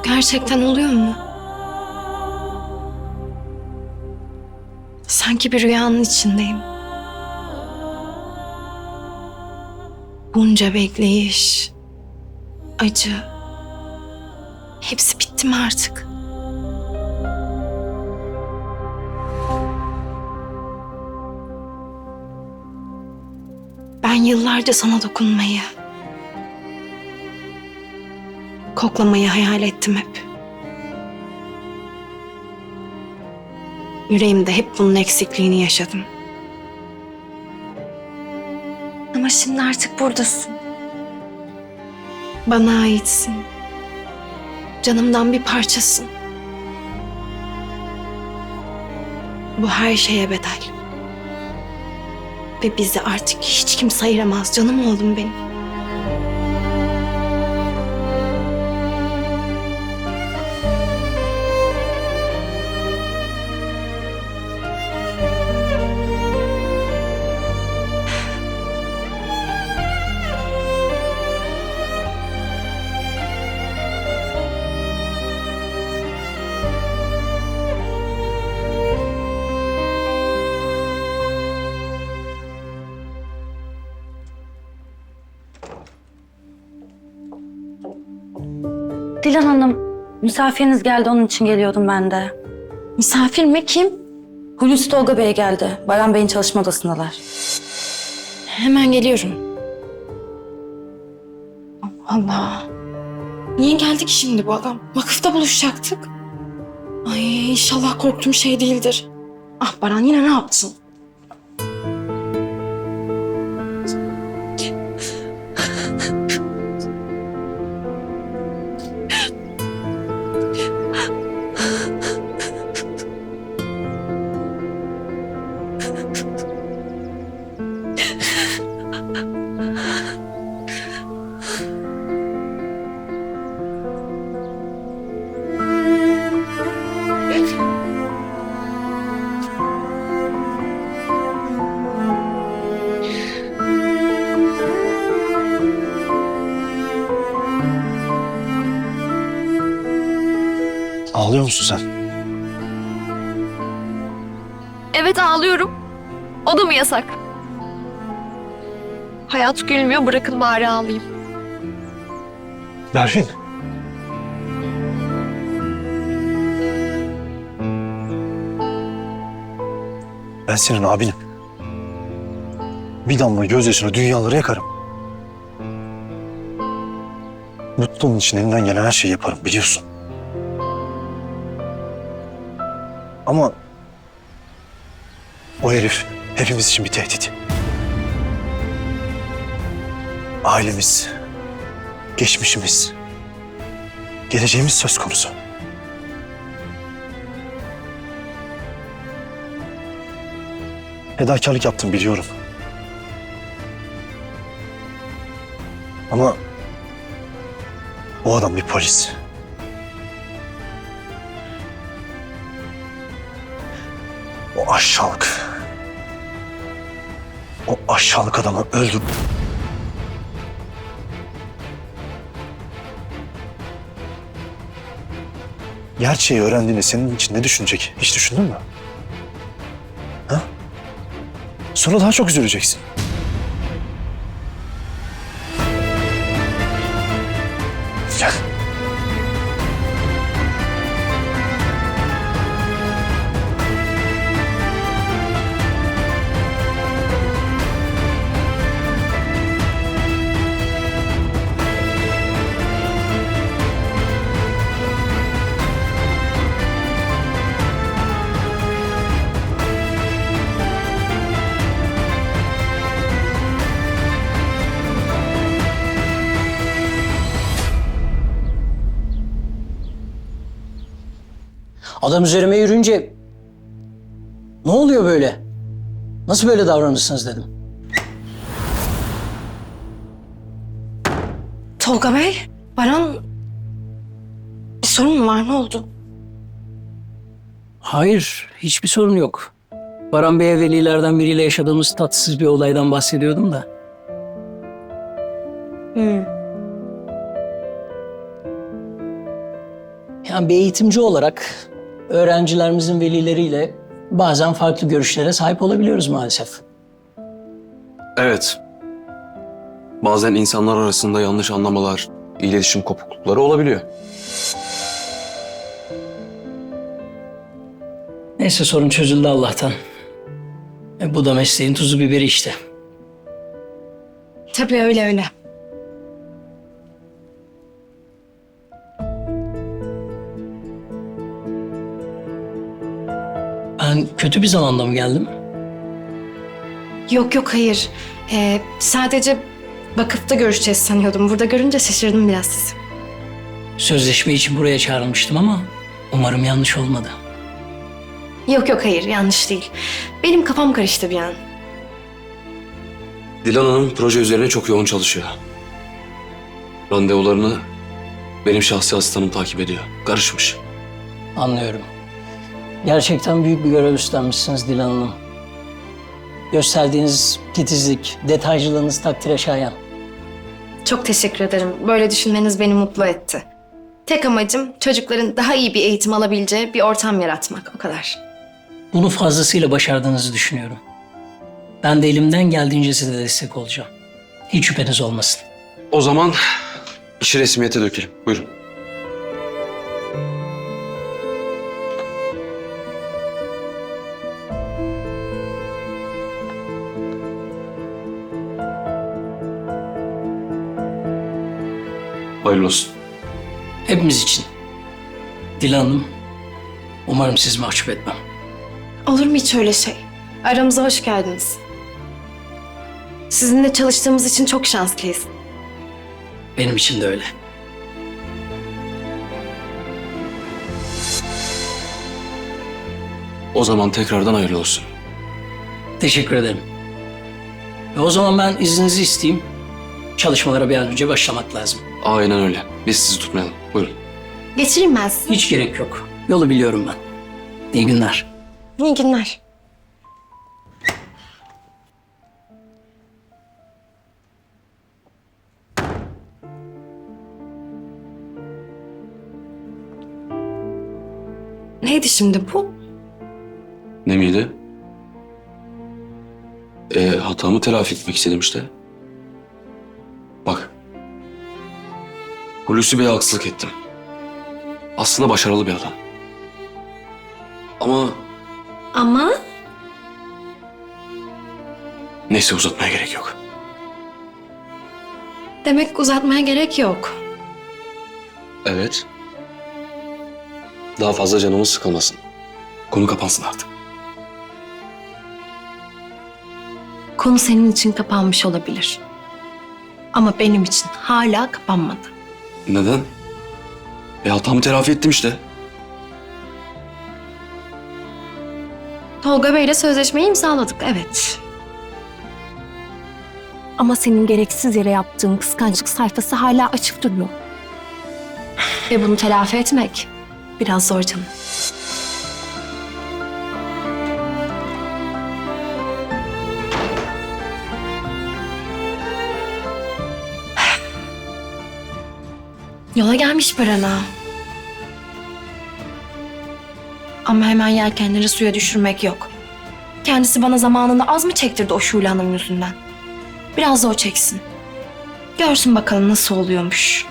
Bu gerçekten oluyor mu? Sanki bir rüyanın içindeyim. Bunca bekleyiş, acı. Hepsi bitti mi artık? Ben yıllarca sana dokunmayı, koklamayı hayal ettim hep. Yüreğimde hep bunun eksikliğini yaşadım. Ama şimdi artık buradasın. Bana aitsin. Canımdan bir parçasın. Bu her şeye bedel. Ve bizi artık hiç kimse ayıramaz canım oğlum benim. Dilan Hanım, misafiriniz geldi onun için geliyordum ben de. Misafir mi kim? Hulusi Tolga Bey geldi. Baran Bey'in çalışma odasındalar. Hemen geliyorum. Allah. Niye geldi ki şimdi bu adam? Vakıfta buluşacaktık. Ay inşallah korktuğum şey değildir. Ah Baran yine ne yaptın? Ağlıyor musun sen? Evet ağlıyorum. O da mı yasak? Hayat gülmüyor bırakın bari ağlayayım. Berfin. Ben senin abinim. Bir damla gözyaşına dünyaları yakarım. Mutluluğun için elinden gelen her şeyi yaparım biliyorsun. Ama o herif hepimiz için bir tehdit. Ailemiz, geçmişimiz, geleceğimiz söz konusu. Fedakarlık yaptım biliyorum. Ama o adam bir polis. Aşağılık. O aşağılık adamı öldür. Gerçeği öğrendiğinde senin için ne düşünecek? Hiç düşündün mü? Ha? Sonra daha çok üzüleceksin. Adam üzerime yürüyünce ne oluyor böyle? Nasıl böyle davranırsınız dedim. Tolga Bey, Baran... Bir sorun mu var? Ne oldu? Hayır, hiçbir sorun yok. Baran Bey velilerden biriyle yaşadığımız tatsız bir olaydan bahsediyordum da. Hmm. Yani bir eğitimci olarak öğrencilerimizin velileriyle bazen farklı görüşlere sahip olabiliyoruz maalesef. Evet. Bazen insanlar arasında yanlış anlamalar, iletişim kopuklukları olabiliyor. Neyse sorun çözüldü Allah'tan. E, bu da mesleğin tuzu biberi işte. Tabii öyle öyle. Ben kötü bir zamanda mı geldim? Yok yok hayır. Ee, sadece vakıfta görüşeceğiz sanıyordum. Burada görünce şaşırdım biraz sizi. Sözleşme için buraya çağrılmıştım ama umarım yanlış olmadı. Yok yok hayır yanlış değil. Benim kafam karıştı bir an. Dilan Hanım proje üzerine çok yoğun çalışıyor. Randevularını benim şahsi asistanım takip ediyor. Karışmış. Anlıyorum. Gerçekten büyük bir görev üstlenmişsiniz Dilan Hanım. Gösterdiğiniz titizlik, detaycılığınız takdire şayan. Çok teşekkür ederim. Böyle düşünmeniz beni mutlu etti. Tek amacım çocukların daha iyi bir eğitim alabileceği bir ortam yaratmak o kadar. Bunu fazlasıyla başardığınızı düşünüyorum. Ben de elimden geldiğince size destek olacağım. Hiç şüpheniz olmasın. O zaman işi resmiyete dökelim. Buyurun. Hayırlı olsun. Hepimiz için. Dilan Hanım, umarım sizi mahcup etmem. Olur mu hiç öyle şey? Aramıza hoş geldiniz. Sizinle çalıştığımız için çok şanslıyız. Benim için de öyle. O zaman tekrardan hayırlı olsun. Teşekkür ederim. Ve o zaman ben izninizi isteyeyim. Çalışmalara bir an önce başlamak lazım. Aynen öyle. Biz sizi tutmayalım. Buyurun. Geçireyim ben sizi. Hiç gerek yok. Yolu biliyorum ben. İyi günler. İyi günler. Neydi şimdi bu? Ne miydi? E, hatamı telafi etmek istedim işte. Hulusi Bey'e haksızlık ettim. Aslında başarılı bir adam. Ama Ama neyse uzatmaya gerek yok. demek uzatmaya gerek yok. Evet. Daha fazla canımız sıkılmasın. Konu kapansın artık. Konu senin için kapanmış olabilir. Ama benim için hala kapanmadı. Neden? E hatamı telafi ettim işte. Tolga Bey'le sözleşmeyi imzaladık, evet. Ama senin gereksiz yere yaptığın kıskançlık sayfası hala açık duruyor. Ve bunu telafi etmek biraz zor canım. Yola gelmiş Baran'a. Ama hemen yelkenleri suya düşürmek yok. Kendisi bana zamanında az mı çektirdi o Şule Hanım yüzünden? Biraz da o çeksin. Görsün bakalım nasıl oluyormuş.